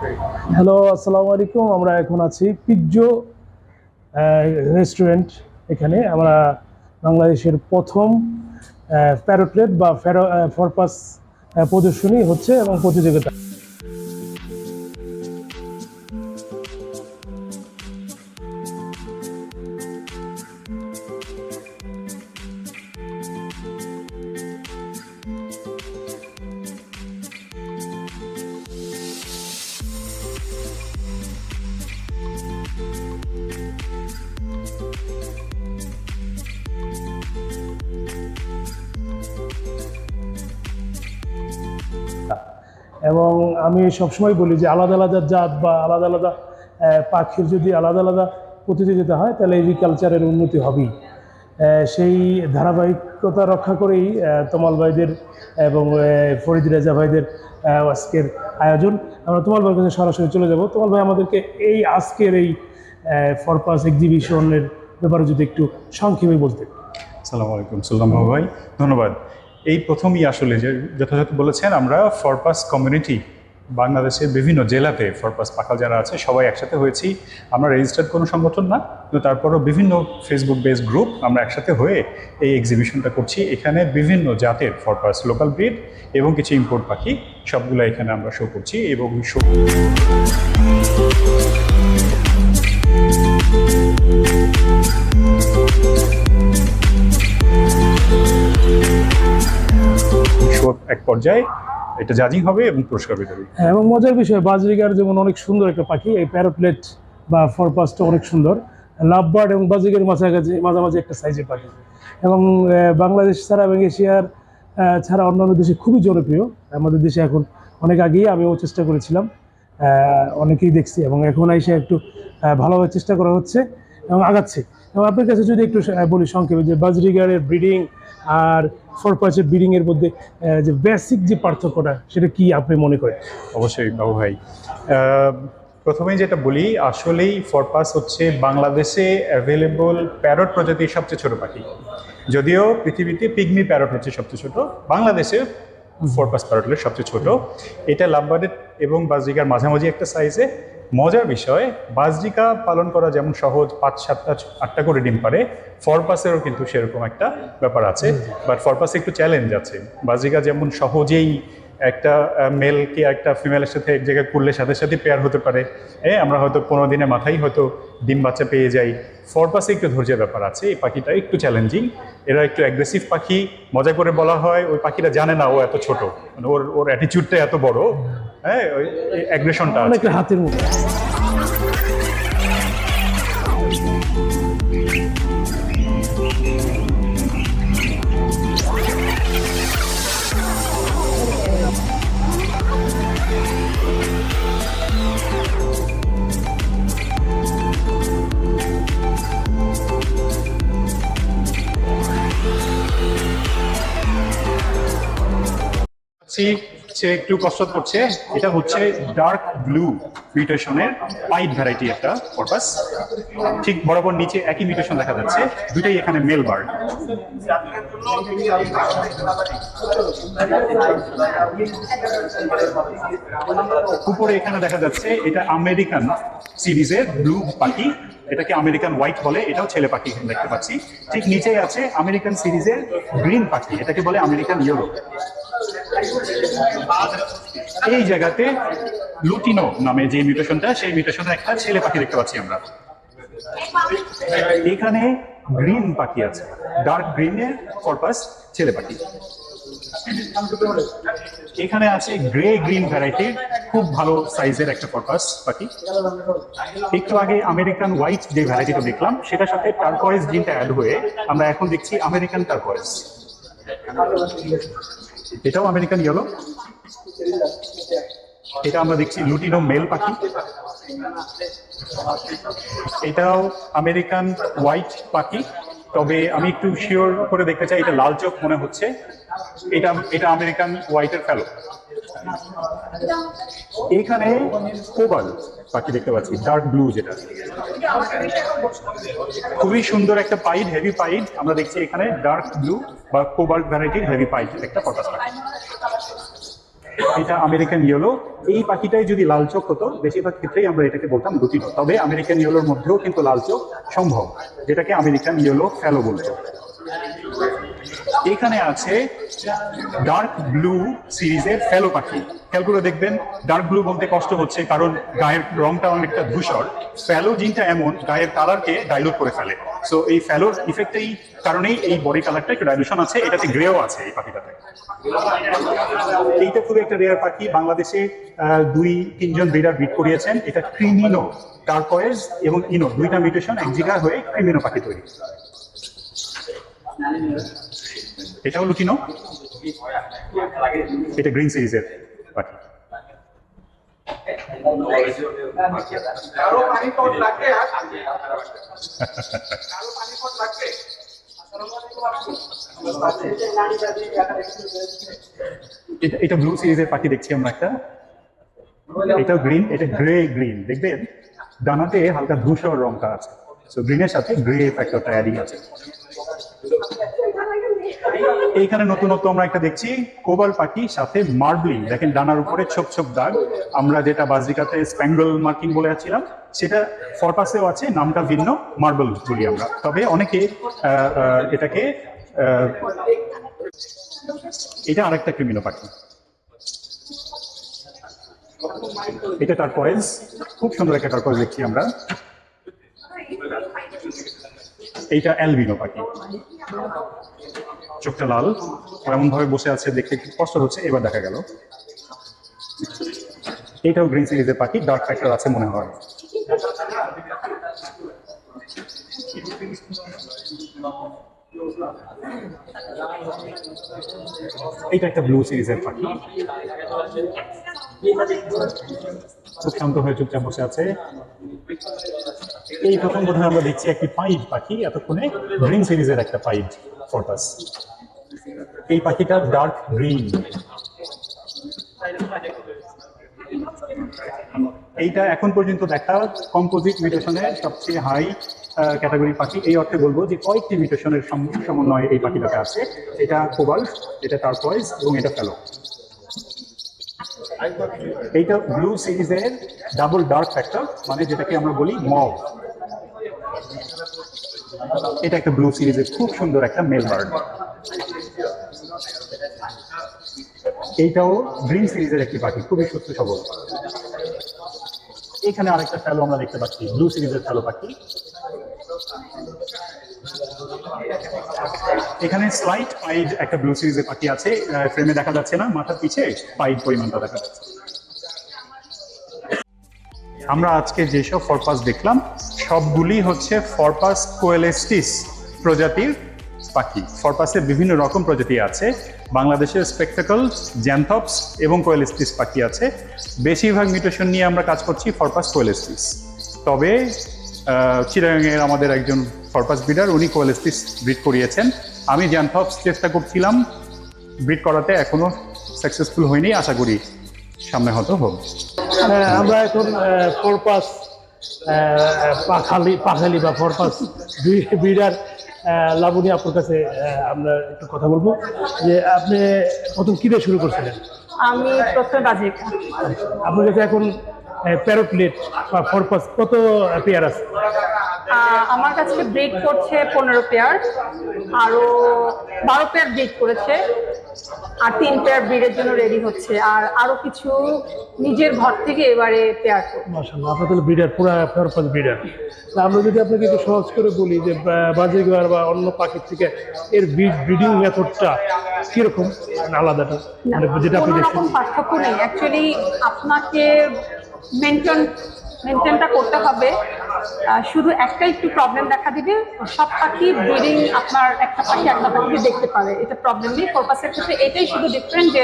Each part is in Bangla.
হ্যালো আসসালামু আলাইকুম আমরা এখন আছি পিজ্জো রেস্টুরেন্ট এখানে। আমরা বাংলাদেশের প্রথম প্যারোট্রেট বা ফেরো ফরপাস প্রদর্শনী হচ্ছে এবং প্রতিযোগিতা। এবং আমি সবসময় বলি যে আলাদা আলাদা জাত বা আলাদা আলাদা পাখির যদি আলাদা আলাদা প্রতিযোগিতা হয়, তাহলে এগ্রিকালচারের উন্নতি হবেই। সেই ধারাবাহিকতা রক্ষা করেই তমাল ভাইদের এবং ফরিদ রেজা ভাইদের আজকের আয়োজন। আমরা তোমাল ভাইয়ের কাছে সরাসরি চলে যাব। তোমাল ভাই, আমাদেরকে এই আজকের এই ফরপাস এক্সিবিশনের ব্যাপারে যদি একটু সংক্ষেপে বলতেন। সালাম আলাইকুম সাল্লাম ভাই। ধন্যবাদ। এই প্রথমই আসলে যে যথাযথ বলেছেন, আমরা ফরপাস কমিউনিটি বাংলাদেশের বিভিন্ন জেলাতে ফরপাস পাখাল যারা আছে, সবাই একসাথে হয়েছি। আমরা রেজিস্টার্ড কোনো সংগঠন না, কিন্তু তারপরও বিভিন্ন ফেসবুক বেস গ্রুপ আমরা একসাথে হয়ে এই এক্সিবিশনটা করছি। এখানে বিভিন্ন জাতের ফরপাস লোকাল ব্রিড এবং কিছু ইম্পোর্ট পাখি, সবগুলো এখানে আমরা শো করছি এবং শো শো এক পর্যায়ে এটা জাজিং হবে এবং পুরস্কার বিতরণ হ্যাঁ, এবং মজার বিষয় বাজরিগার যেমন অনেক সুন্দর একটা পাখি এই প্যারোপ্লেট বা ফরপাসটা অনেক সুন্দর। লাভবার্ড এবং বাজরিগার মাঝাকাছি মাঝামাঝি একটা সাইজের পাখি। এবং বাংলাদেশ ছাড়া এবং এশিয়ার ছাড়া অন্যান্য দেশে খুবই জনপ্রিয়। আমাদের দেশে এখন অনেক আগেই আমিও চেষ্টা করেছিলাম অনেকেই দেখছি এবং এখন এসে একটু ভালোভাবে চেষ্টা করা হচ্ছে এবং আগাচ্ছে। এবং আপনার কাছে যদি একটু বলি সংক্ষেপে যে বাজরিগারের ব্রিডিং আর ফরপাসের ব্রিডিংয়ের মধ্যে যে বেসিক যে পার্থক্যটা সেটা কি আপনি মনে করেন? অবশ্যই বাবু ভাই। প্রথমেই যেটা বলি আসলেই ফরপাস হচ্ছে বাংলাদেশে অ্যাভেলেবল প্যারট প্রজাতির সবচেয়ে ছোট পাখি। যদিও পৃথিবীতে পিগমি প্যারট হচ্ছে সবচেয়ে ছোট বাংলাদেশে ফরপাস প্যারটলের সবচেয়ে ছোট। এটা লাভবার্ডের এবং বাজরিকার মাঝামাঝি একটা সাইজে মজার বিষয় বাজরিকা পালন করা যেমন সহজ পাঁচ সাতটা আটটা করে ডিম পারে ফরপাসেরও কিন্তু সেরকম একটা ব্যাপার আছে। বাট ফরপাসে একটু চ্যালেঞ্জ আছে। বাজরিকা যেমন সহজেই একটা মেল কি একটা ফিমেলের সাথে এক জায়গায় করলে সাথে সাথে পেয়ার হতে পারে। হ্যাঁ আমরা হয়তো পনেরো দিনের মাথায় হয়তো ডিম বাচ্চা পেয়ে যাই। ফরপাসে একটু ধৈর্যের ব্যাপার আছে এই পাখিটা একটু চ্যালেঞ্জিং এরা একটু অ্যাগ্রেসিভ পাখি মজা করে বলা হয় ওই পাখিটা জানে না ও এত ছোট। মানে ওর ওর অ্যাটিচিউডটা এত বড়। হ্যাঁ ওই অ্যাগ্রেশনটা আছে। হাতের মতো। সে সে একটু কষ্ট করছে। এটা হচ্ছে ডার্ক ব্লু মিউটেশনের পাইট ভ্যারাইটি একটা পারপাস ঠিক বরাবর নিচে একই মিউটেশন দেখা যাচ্ছে। দুটাই এখানে মেল বার্ড উপরে এখানে দেখা যাচ্ছে, এটা আমেরিকান সিরিজের ব্লু পাখি। এটাকে আমেরিকান হোয়াইট বলে, এটাও ছেলে পাখি এখানে দেখতে পাচ্ছি। ঠিক নিচেই আছে আমেরিকান সিরিজের গ্রিন পাখি, এটাকে বলে আমেরিকান ইয়েলো এই জায়গাতে লুটিনো নামে যে মিউটেশনটা, সেই মিউটেশনের একটা ছেলে পাখি দেখতে পাচ্ছি আমরা। এখানে গ্রিন পাখি আছে, ডার্ক গ্রিনের পারপাস ছেলে পাখি। এখানে আছে গ্রে গ্রিন ভ্যারাইটির খুব ভালো সাইজের একটা পারপাস পাখি। একটু আগে আমেরিকান হোয়াইট যে ভ্যারাইটিটা দেখলাম, সেটার সাথে টার্কয়েজ গ্রিনটা অ্যাড হয়ে আমরা এখন দেখছি আমেরিকান টার্কয়েজ এটাও আমেরিকান ইয়েলো। এটা আমরা দেখছি লুটিনো মেল পাখি। এটাও আমেরিকান হোয়াইট পাখি। তবে আমি একটু শিওর করে দেখতে চাই, এটা লাল চোখ মনে হচ্ছে। এটা এটা আমেরিকান হোয়াইটের ফেলো এখানে কোবাল পাখি দেখতে পাচ্ছি ডার্ক ব্লু যেটা। খুবই সুন্দর একটা পাইড হেভি পাইড। আমরা দেখছি এখানে ডার্ক ব্লু বা কোবাল্ট ভ্যারাইটির হেভি পাইড একটা পটাস পাখি। এটা আমেরিকান ইয়েলো এই পাখিটাই যদি লাল চোখ হতো, বেশিরভাগ ক্ষেত্রেই আমরা এটাকে বলতাম দুটিনো তবে আমেরিকান ইয়েলোর মধ্যেও কিন্তু লাল চোখ সম্ভব, যেটাকে আমেরিকান ইয়েলো ফেলো বলতো এখানে আছে ডার্ক ব্লু সিরিজের ফেলো পাখি। খেয়ালগুলো দেখবেন ডার্ক ব্লু বলতে কষ্ট হচ্ছে কারণ গায়ের রংটা অনেকটা ধূসর। ফেলো জিনটা এমন, গায়ের কালারকে ডাইলুট করে ফেলে। সো এই ফেলোর ইফেক্টেই কারণেই এই বডি কালারটা একটু ডাইলুশন আছে, এটাতে গ্রেও আছে এই পাখিটাতে। এইটা খুবই একটা রেয়ার পাখি। বাংলাদেশে দুই, তিনজন ব্রিডার ব্রিড করিয়েছেন। এটা ক্রিমিনো টার্কয়েজ এবং ইনো দুইটা মিউটেশন এক জায়গায় হয়ে ক্রিমিনো পাখি তৈরি। এটা হলো কিনো এটা গ্রিন সিরিজের পাখি। এটা ব্লু সিরিজের পাখি দেখছি আমরা একটা। এটা গ্রিন এটা গ্রে গ্রিন দেখবেন ডানাতে হালকা ধূসর রংটা আছে। সো গ্রিনের সাথে গ্রে ফ্যাক্টরটা অ্যাডিং আছে। এইখানে নতুনত্ব আমরা একটা দেখছি। কোবাল পাখি, সাথে মার্বলিং দেখেন ডানার উপরে ছোপ ছোপ দাগ। আমরা যেটা বাজরিকাতে স্প্যাঙ্গল মার্কিং বলে আছিলাম, সেটা ফরপাসেও আছে, নামটা ভিন্ন, মার্বল বলি আমরা। তবে অনেকে এটাকে এটা আরেকটা ক্রিমিনো পাখি। এটা টার্কয়েজ খুব সুন্দর একটা টার্কয়েজ দেখছি আমরা। এইটা অ্যালবিনো পাখি। চোখটা লাল এমন ভাবে বসে আছে দেখতে একটু কষ্ট হচ্ছে, এবার দেখা গেল। এইটাও গ্রিন সিরিজের পাখি, ডার্ক ফ্যাক্টর আছে মনে হয়। এইটা একটা ব্লু সিরিজের পাখি। খুব হয়ে চুপচাপ বসে আছে। এই প্রথম প্রথমে আমরা দেখছি একটি পাইপ পাখি, এতক্ষণে গ্রিন সিরিজের একটা পাইড ফোরটাস এই পাখিটা ডার্ক গ্রিন এইটা এখন পর্যন্ত দেখা কম্পোজিট মিউটেশনের সবচেয়ে হাই ক্যাটাগরি পাখি। এই অর্থে বলব যে কয়েকটি মিউটেশনের সম- সমন্বয়ে এই পাখিটাতে আছে। এটা কোবাল, এটা টার্কয়েজ এবং এটা ফেলো এইটা ব্লু সিরিজের ডাবল ডার্ক ফ্যাক্টর মানে যেটাকে আমরা বলি মব এটা একটা ব্লু সিরিজের খুব সুন্দর একটা মেল বার্ড এইটাও গ্রিন সিরিজের একটি পাখি, খুবই সুস্থ সবল। এখানে আরেকটা ফেলো আমরা দেখতে পাচ্ছি ব্লু সিরিজের ফেলো পাখি। এখানে স্লাইট পাইড একটা ব্লু সিরিজের পাখি আছে ফ্রেমে দেখা যাচ্ছে না, মাথার পিছে পাইড পরিমাণটা দেখা যাচ্ছে। আমরা আজকে যেসব ফরপাস দেখলাম সবগুলি হচ্ছে ফরপাস কোয়েলেস্টিস প্রজাতির পাখি। ফরপাসের বিভিন্ন রকম প্রজাতি আছে। বাংলাদেশের স্পেকটাকল জ্যান্থপস এবং কোয়েলেস্টিস পাখি আছে। বেশিরভাগ মিউটেশন নিয়ে আমরা কাজ করছি ফরপাস কোয়েলেস্টিস। তবে চিরাঙের আমাদের একজন ফরপাস ব্রিডার উনি কোয়েলেস্টিস ব্রিড করিয়েছেন। আমি জ্যান্থপস চেষ্টা করছিলাম। ব্রিড করাতে এখনও সাকসেসফুল হয়নি। আশা করি সামনে হয়তো হোক হ্যাঁ, আমরা এখন ফোরপাস পাখালি পাখালি বা ফরপাস বিডার লাবণী আপুর কাছে আমরা একটু কথা বলব। যে আপনি প্রথম কী দিয়ে শুরু করছিলেন? আমি প্রথমে বাজে আপনার কাছে এখন প্যারোপ্লেট বা ফরপাস কত পেয়ার আছে? আমার কাছে ব্রিড করছে পনেরো পেয়ার আরও বারো পেয়ার ব্রিড করেছে আর তিন পেয়ার ব্রিডের জন্য রেডি হচ্ছে আর আরও কিছু নিজের ঘর থেকে এবারে পেয়ার মাসাল্লাহ আপনার তাহলে ব্রিডার পুরো ফোরপাস ব্রিডার আমরা যদি আপনাকে একটু সহজ করে বলি যে বাজিগার বা অন্য পাখির থেকে এর ব্রিডিং মেথডটা কীরকম? আলাদাটা মানে যেটা আপনি দেখছেন। পার্থক্য নেই। অ্যাকচুয়ালি আপনাকে মেনটেন মেনটেনটা করতে হবে। শুধু একটা একটু প্রবলেম দেখা দিবে, সব পাখি ব্রিডিং আপনার একটা পাখি একটা পাখি দেখতে পারে। এটা প্রবলেম নেই ফরপাসের ক্ষেত্রে এটাই শুধু ডিফারেন্ট যে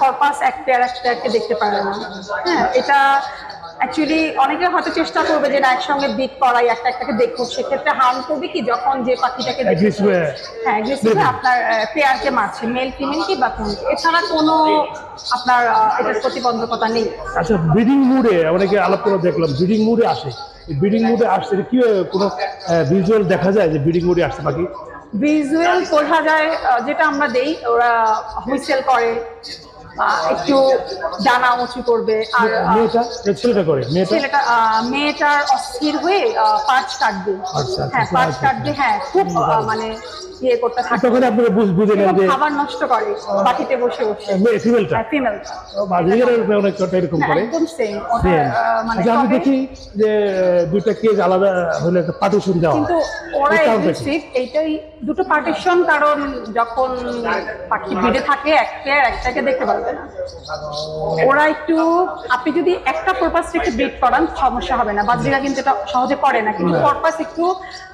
ফরপাস এক পেয়ার এক পেয়ারকে দেখতে পারে না। হ্যাঁ এটা অ্যাকচুয়ালি অনেকে হয়তো চেষ্টা করবে যে না একসঙ্গে বিট করাই একটা একটাকে দেখুক। সেক্ষেত্রে হার্ম করবে কি যখন যে পাখিটাকে হ্যাঁ। আপনার পেয়ারকে মারছে। মেল ফিমেল কি বা ফিমেল এছাড়া কোনো আপনার এটার প্রতিবন্ধকতা নেই। আচ্ছা ব্রিডিং মুডে অনেকে আলাপ করে দেখলাম ব্রিডিং মুডে আসে। ব্রিডিং মুডে আসছে কি কোনো ভিজুয়াল দেখা যায় যে ব্রিডিং মুডে আসছে পাখি ভিজুয়াল বোঝা যায় যেটা আমরা দেই ওরা হুইসেল করে। একটু ডানা উঁচু করবে আর মেয়েটা? ছেলেটা করে মেয়েটা? ছেলেটা মেয়েটার অস্থির হয়ে পাঁচ কাটবে হ্যাঁ পাঁচ। কাটবে হ্যাঁ খুব মানে ইয়ে করতে থাকে। তখন আপনারা বুঝ- নেন যে খাবার নষ্ট করে বাটিতে বসে বসে। ফিমেলটা ফিমেলটা বাজিকের অনেকটা এরকম করে। একদম সেম মানে আচ্ছা আমি দেখি যে দুইটা কেজ আলাদা হলে একটা পার্টিশন দেওয়া কিন্তু ওরা এইটাই দুটো পার্টিশন কারণ যখন পাখি ভিড়ে থাকে একটা আর একটাকে দেখতে পারবে না ওরা একটু আপনি যদি একটা পারপাস রেখে ব্রিড করান সমস্যা হবে না। বাজরিরা কিন্তু এটা সহজে করে না কিন্তু পারপাস একটু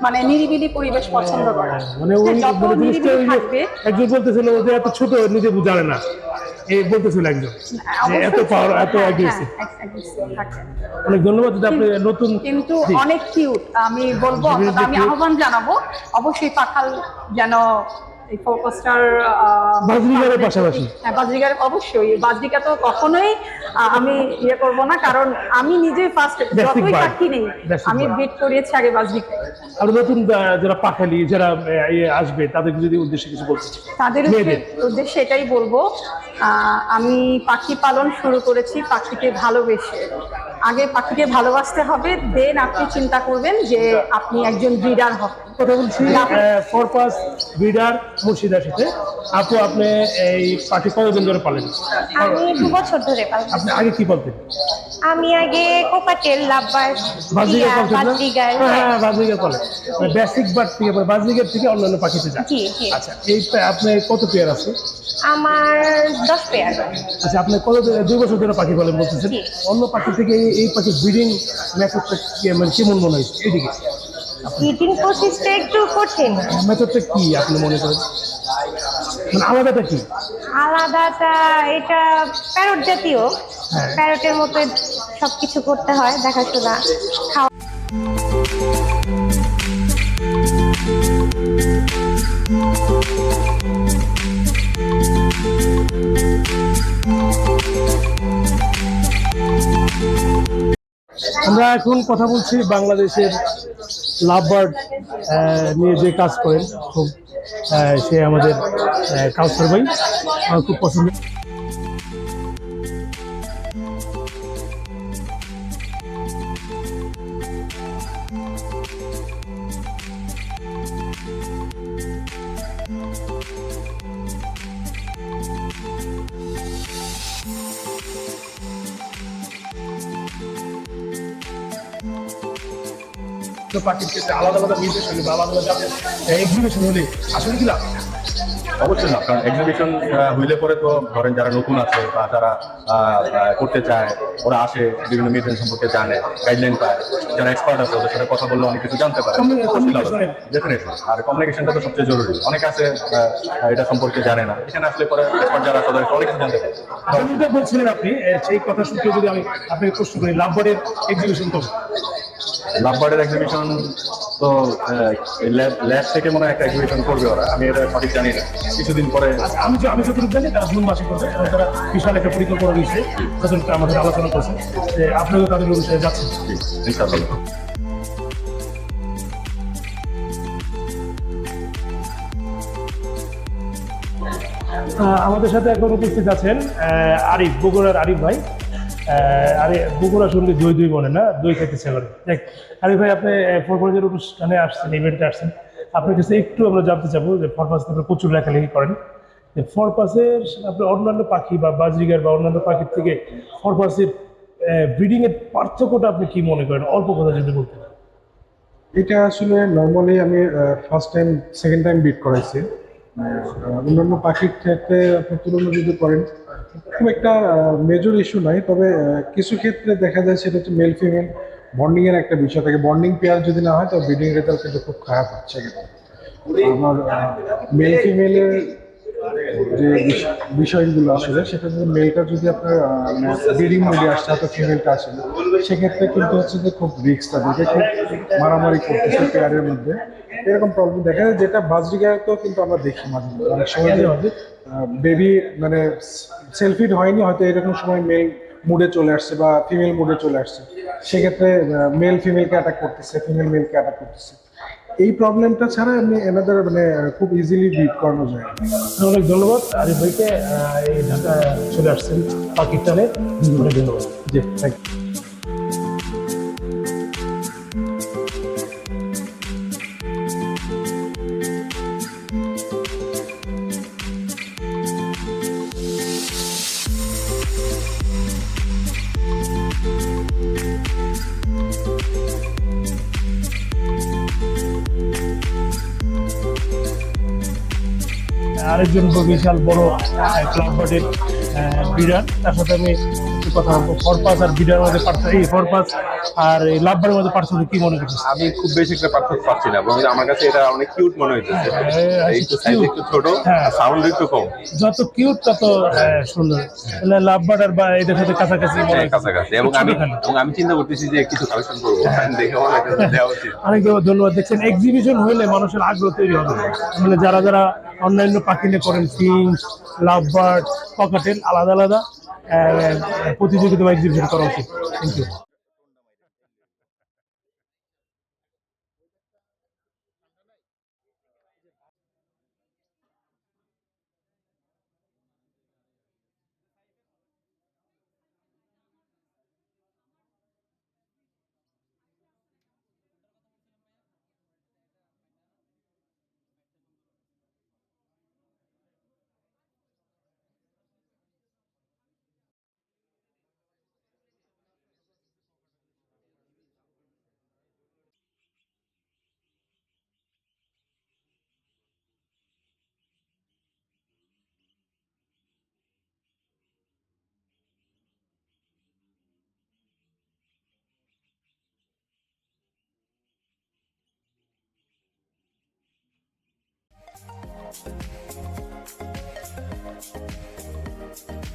মানে নিরিবিলি পরিবেশ পছন্দ করে। মানে ওই হ্যাঁ, যত মানে নিরিবিলি থাকবে। একজন বলতেছিল ও যে এত ছোট নিজে জানে না। এই বলতেছিল একজন। এত পাওয়ার এত হ্যাঁ, অ্যাগ্রেসিভ হ্যাঁ। অনেক ধন্যবাদ যদি আপনি নতুন কিন্তু অনেক কিউট আমি বলব আমি আহ্বান জানাব অবশ্যই পাখাল যেন এই ফোকাসটার বাজরিগারের পাশাপাশি। হ্যাঁ বাজরিগার অবশ্যই। বাজরিকা তো কখনোই আমি ইয়ে করব না কারণ আমি নিজে ফার্স্ট যতই পাখি নেই আমি. বিট করিয়েছি আগে বাজরিকা। আর নতুন যারা পাখালি যারা ইয়ে আসবে তাদেরকে যদি উদ্দেশ্যে কিছু বলতে তাদের উদ্দেশ্যে এটাই বলব আমি পাখি পালন শুরু করেছি পাখিকে ভালোবেসে। আগে পাখিকে ভালোবাসতে হবে দেন আপনি চিন্তা করবেন যে আপনি একজন ব্রিডার হবেন। ফরপাস ব্রিডার মুর্শিদার সাথে আপু আপনি এই পাখি কতদিন ধরে পালেন? আমি দু বছর ধরে পালন আপনি আগে কি বলতেন আমি আগে কোকাটেল লাভবার না বাজরিগার হ্যাঁ বাজরিকা পালেন বেসিক বার্ড থেকে বাজরিকার থেকে অন্যান্য পাখিতে জি আচ্ছা এই আপনি কত পেয়ার আছে? আমার দশ পেয়ার আচ্ছা আপনি কত দুই বছর ধরে পাখি পালন বলতেছেন। অন্য পাখি থেকে এই- পাখির ব্রিডিং মেথডটা মানে কেমন মনে হয়েছে? এইদিকে। ব্রিডিং প্রসেসটা একটু কঠিন। মেথডটা কি আপনি মনে করেন? মানে আলাদাটা কি? আলাদাটা এটা প্যারট জাতীয়। প্যারটের মতো সবকিছু করতে হয় দেখাশোনা খাওয়া আমরা এখন কথা বলছি বাংলাদেশের লাভবার্ড নিয়ে যে কাজ করেন খুব সে আমাদের কাউসার ভাই আমার খুব পছন্দ। তো পাখির ক্ষেত্রে আলাদা আলাদা নির্দেশন বা আলাদা আলাদা এক্সিবিশন হলে আসলে কি লাভ? অবশ্যই না কারণ এক্সিবিশন হইলে পরে তো ধরেন যারা নতুন আছে বা যারা আহ, করতে চায় ওরা আসে বিভিন্ন মিশন সম্পর্কে জানে গাইডলাইন পায় যারা এক্সপার্ট আছে ওদের সাথে কথা বললে অনেক কিছু জানতে পারে. ডেফিনেটলি আর কমিউনিকেশনটা তো সবচেয়ে জরুরি। অনেক আছে এটা সম্পর্কে জানে না। এখানে আসলে পরে এক্সপার্ট যারা আছে ওদের অনেক কিছু জানতে পারে। বলছিলেন আপনি সেই কথা শুনতে যদি আমি আপনাকে প্রশ্ন করি লাভবার্ডের এক্সিবিশন কবে? লাভবার্ডের এক্সিবিশন তো ল্যাব থেকে মনে হয় একটা এক্সিবিশন করবে ওরা। আমি এটা সঠিক জানি না। কিছুদিন পরে আমি আমি যতটুকু জানি তারা জুন মাসে করবে। তারা বিশাল একটা পরিকল্পনা দিয়েছে যতটুকু আমাদের আলোচনা করছে। যে আপনারা তাদের অনুসারে যাচ্ছেন। ইনশাআল্লাহ। আমাদের সাথে এখন উপস্থিত আছেন আরিফ বগুড়ার আরিফ ভাই। আরে বগুড়া শুনলে দই দই বলে না? দই খেতে ইচ্ছে করে দেখ আরে ভাই, আপনি ফরফরজের অনুষ্ঠানে আসছেন ইভেন্টে আসছেন। আপনার কাছে একটু আমরা জানতে চাবো যে ফরপাস আপনি প্রচুর লেখালেখি করেন। যে ফরপাসের আপনার অন্যান্য পাখি বা বাজরিগার বা অন্যান্য পাখির থেকে ফরপাসের ব্রিডিং এর পার্থক্যটা আপনি কি মনে করেন? অল্প কথা যদি বলতেন। এটা আসলে নর্মালি আমি ফার্স্ট টাইম সেকেন্ড টাইম বিট করাইছি। অন্যান্য পাখির ক্ষেত্রে আপনি তুলনা যদি করেন খুব একটা মেজর ইস্যু নাই তবে কিছু ক্ষেত্রে দেখা যায় সেটা হচ্ছে মেল ফিমেল বন্ডিং এর একটা বিষয় থাকে। বন্ডিং পেয়ার যদি না হয় তো ব্রিডিং রেজাল্ট কিন্তু খুব খারাপ হচ্ছে কিন্তু। আমার মেল ফিমেলের যে বিষয়গুলো আসলে, সেটা যদি মেলটা যদি আপনার ব্রিডিং মোডে আসছে হয়তো ফিমেলটা আসে সেক্ষেত্রে কিন্তু হচ্ছে যে খুব রিস্ক তাদেরকে খুব মারামারি করতেছে পেয়ারের মধ্যে। এরকম প্রবলেম দেখা যায় যেটা বাজরিগাতেও কিন্তু আমরা দেখি মাঝে অনেক সময় বেবি মানে সেলফিড হয়নি হয়তো এরকম সময় মেল মুডে চলে আসছে বা ফিমেল মুডে চলে আসছে। সেক্ষেত্রে মেল ফিমেলকে অ্যাটাক করতেছে ফিমেল মেলকে অ্যাটাক করতেছে। এই প্রবলেমটা ছাড়া এমনি এনাদের মানে খুব ইজিলি বিট করানো যায়। অনেক ধন্যবাদ। আরিফ ভাইকে এই ঢাকা চলে আসছেন পাকিস্তানে। অনেক ধন্যবাদ। জি থ্যাংক আরেকজন বিশাল বড় ক্লাব বডির বিডার তার সাথে আমি কথা বলব ফরপাস আর বিডার মধ্যে পার্থক্য এই ফরপাস আর এই লাভবারের মধ্যে পার্থক্য কি মনে করছিস? আমি খুব বেশি একটা পার্থক্য পাচ্ছি না বরং আমার কাছে এটা অনেক কিউট মনে হইতেছে। হ্যাঁ, একটু সাইজ একটু ছোট হ্যাঁ। সাউন্ড একটু কম। যত কিউট তত সুন্দর। তাহলে লাভবার্ড আর বা এদের সাথে কাছাকাছি মনে হ্যাঁ, কাছাকাছি। এবং আমি এবং আমি চিন্তা করতেছি যে কিছু কালেকশন করব। দেখে হইতেছে দেওয়া উচিত। অনেক ধন্যবাদ দেখছেন এক্সিবিশন হলে মানুষের আগ্রহ তৈরি হবে। মানে যারা যারা অন্যান্য পাখি নিয়ে করেন ফিঞ্চ লাভবার্ড পকাটেল আলাদা আলাদা। আহ, প্রতিযোগিতা বা এক্সিবিশন করা উচিত। Thank you Thank you.